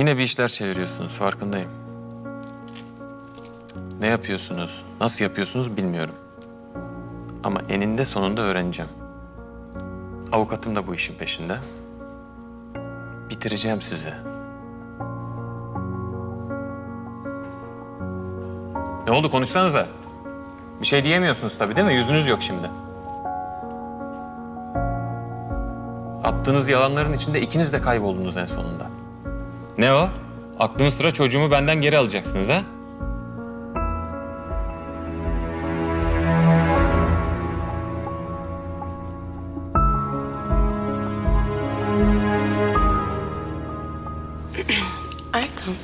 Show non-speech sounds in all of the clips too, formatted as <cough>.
Yine bir işler çeviriyorsunuz farkındayım. Ne yapıyorsunuz, nasıl yapıyorsunuz bilmiyorum. Ama eninde sonunda öğreneceğim. Avukatım da bu işin peşinde. Bitireceğim sizi. Ne oldu konuşsanıza. Bir şey diyemiyorsunuz tabii değil mi? Yüzünüz yok şimdi. Attığınız yalanların içinde ikiniz de kayboldunuz en sonunda. Ne o? Aklınız sıra çocuğumu benden geri alacaksınız ha? <clears throat> Ertan,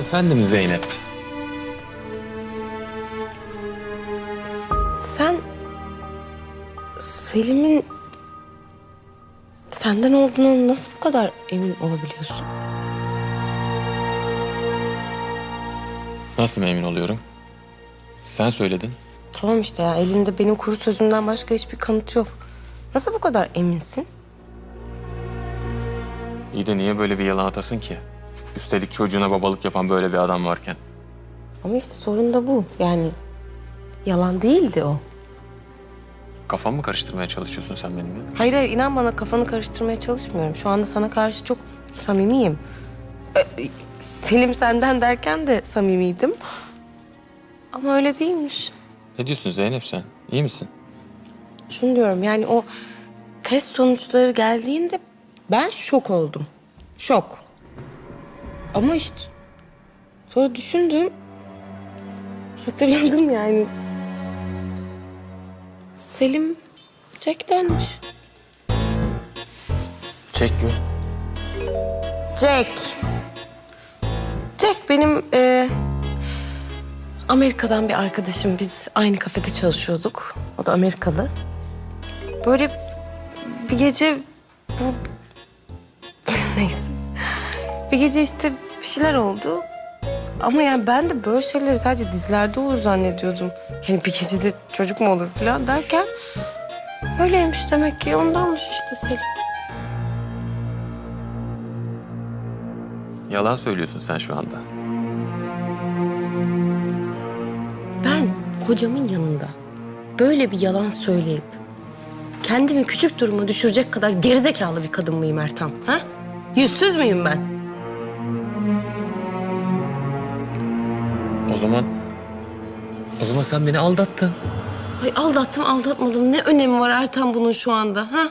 Efendim Zeynep. sen Selim'in senden olduğuna nasıl bu kadar emin olabiliyorsun? Nasıl emin oluyorum? Sen söyledin. Tamam işte ya elinde benim kuru sözümden başka hiçbir kanıt yok. Nasıl bu kadar eminsin? İyi de niye böyle bir yalan atasın ki? Üstelik çocuğuna babalık yapan böyle bir adam varken. Ama işte sorun da bu. Yani yalan değildi o. Kafamı mı karıştırmaya çalışıyorsun sen benimle? Hayır hayır inan bana kafanı karıştırmaya çalışmıyorum. Şu anda sana karşı çok samimiyim. Ee, Selim senden derken de samimiydim. Ama öyle değilmiş. Ne diyorsun Zeynep sen? İyi misin? Şunu diyorum yani o test sonuçları geldiğinde ben şok oldum. Şok. Ama işte sonra düşündüm. Hatırladım yani. Selim Jack'tenmiş. Çek mi? Jack. Jack benim e, Amerika'dan bir arkadaşım. Biz aynı kafede çalışıyorduk. O da Amerikalı. Böyle bir gece bu... <laughs> Neyse. Bir gece işte bir şeyler oldu. Ama yani ben de böyle şeyleri sadece dizilerde olur zannediyordum. Hani bir gecede çocuk mu olur falan derken... Öyleymiş demek ki ondanmış işte Selim. Yalan söylüyorsun sen şu anda. Ben kocamın yanında böyle bir yalan söyleyip kendimi küçük duruma düşürecek kadar gerizekalı bir kadın mıyım Ertan? Ha? Yüzsüz müyüm ben? O zaman... O zaman sen beni aldattın. Ay aldattım aldatmadım. Ne önemi var Ertan bunun şu anda? Ha?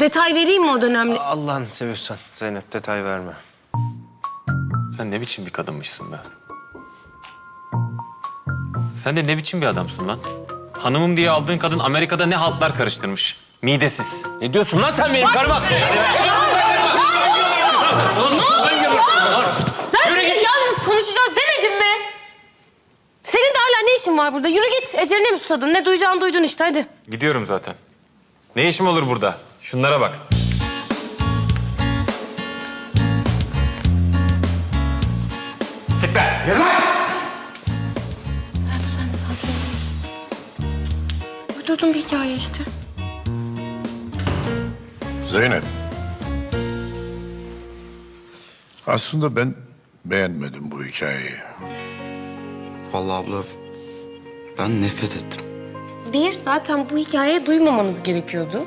Detay vereyim mi o dönemli? Allah'ını seviyorsan Zeynep detay verme. Sen ne biçim bir kadınmışsın be? Sen de ne biçim bir adamsın lan? Hanımım diye aldığın kadın Amerika'da ne haltlar karıştırmış. Midesiz. Ne diyorsun lan sen benim karıma? Ben seninle yalnız konuşacağız demedim mi? Senin de hala ne işin var burada? Yürü git. Eceline mi susadın? Ne duyacağını duydun işte hadi. Gidiyorum zaten. Ne işim olur burada? Şunlara bak. Çık be! Hayatım sen de sakin ol. Uydurdum bir hikaye işte. Zeynep. Aslında ben beğenmedim bu hikayeyi. Vallahi abla ben nefret ettim. Bir, zaten bu hikayeyi duymamanız gerekiyordu.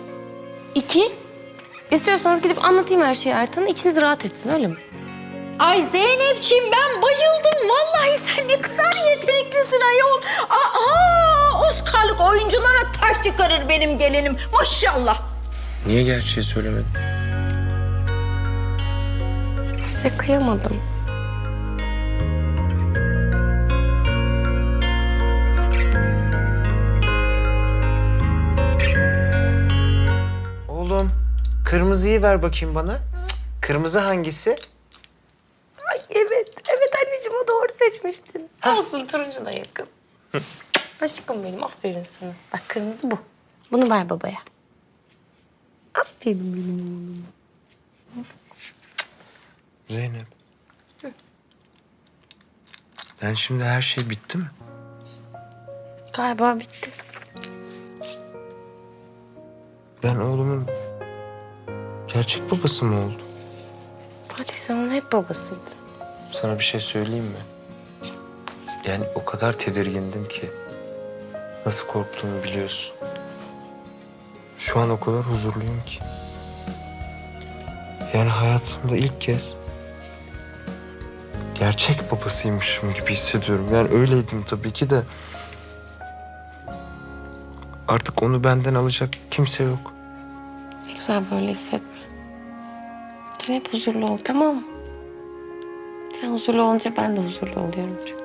İki, istiyorsanız gidip anlatayım her şeyi Ertan'a. içiniz rahat etsin öyle mi? Ay Zeynepciğim ben bayıldım. Vallahi sen ne kadar yeteneklisin ayol. Aa, Oscar'lık oyunculara taş çıkarır benim gelinim. Maşallah. Niye gerçeği söylemedin? Size kıyamadım. Kırmızıyı ver bakayım bana. Kırmızı hangisi? Ay evet, evet anneciğim o doğru seçmiştin. Olsun turuncu da yakın. <laughs> Aşkım benim, aferin sana. Bak kırmızı bu. Bunu ver babaya. Aferin benim oğlum. Zeynep. Ben şimdi her şey bitti mi? Galiba bitti. Ben oğlumun gerçek babası mı oldum? Hadi sen onun hep babasıydın. Sana bir şey söyleyeyim mi? Yani o kadar tedirgindim ki. Nasıl korktuğumu biliyorsun. Şu an o kadar huzurluyum ki. Yani hayatımda ilk kez gerçek babasıymışım gibi hissediyorum. Yani öyleydim tabii ki de. Artık onu benden alacak kimse yok. Ne güzel böyle hissetme. Sen hep huzurlu ol tamam mı? Sen huzurlu olunca ben de huzurlu oluyorum çünkü.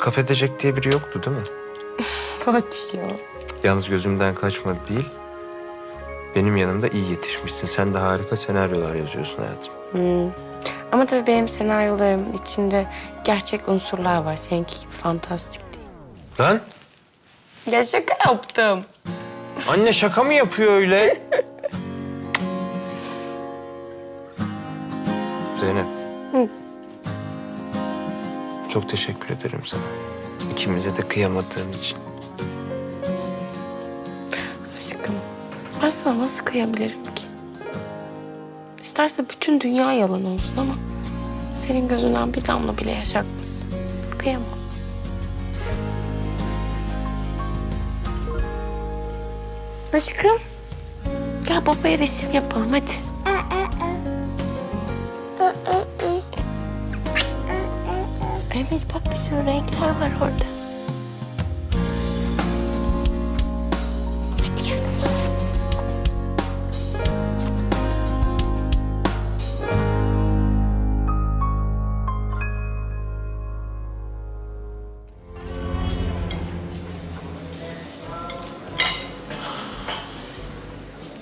Kafedecek diye biri yoktu değil mi? <laughs> Fatih ya. Yalnız gözümden kaçmadı değil. Benim yanımda iyi yetişmişsin. Sen de harika senaryolar yazıyorsun hayatım. Ama tabii benim senaryolarımın içinde gerçek unsurlar var. Seninki gibi fantastik değil. Lan Ya şaka yaptım. anne şaka mı yapıyor öyle? <laughs> Çok teşekkür ederim sana. İkimize de kıyamadığın için. Aşkım ben sana nasıl kıyabilirim ki? İsterse bütün dünya yalan olsun ama senin gözünden bir damla bile yaş akmasın. Kıyamam. Aşkım gel babaya resim yapalım hadi. Bir sürü renkler var orada. Hadi gel.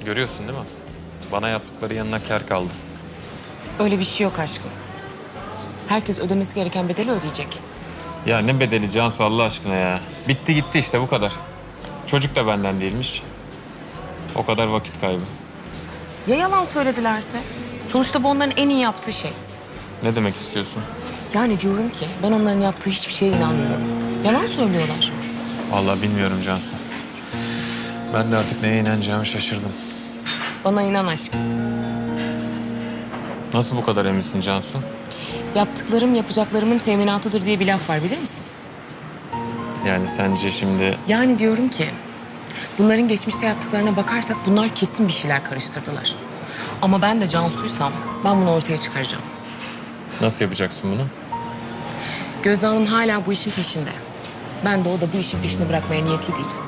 Görüyorsun değil mi? Bana yaptıkları yanına kar kaldı. Öyle bir şey yok aşkım. Herkes ödemesi gereken bedeli ödeyecek. Ya ne bedeli Cansu Allah aşkına ya. Bitti gitti işte bu kadar. Çocuk da benden değilmiş. O kadar vakit kaybı. Ya yalan söyledilerse? Sonuçta bu onların en iyi yaptığı şey. Ne demek istiyorsun? Yani diyorum ki ben onların yaptığı hiçbir şeye inanmıyorum. Yalan söylüyorlar. Vallahi bilmiyorum Cansu. Ben de artık neye inanacağımı şaşırdım. Bana inan aşkım. Nasıl bu kadar eminsin Cansu? Yaptıklarım yapacaklarımın teminatıdır diye bir laf var bilir misin? Yani sence şimdi Yani diyorum ki bunların geçmişte yaptıklarına bakarsak bunlar kesin bir şeyler karıştırdılar. Ama ben de Cansu'ysam ben bunu ortaya çıkaracağım. nasıl yapacaksın bunu? Gözde Hanım hala bu işin peşinde. Ben de o da bu işin peşini bırakmaya niyetli değiliz.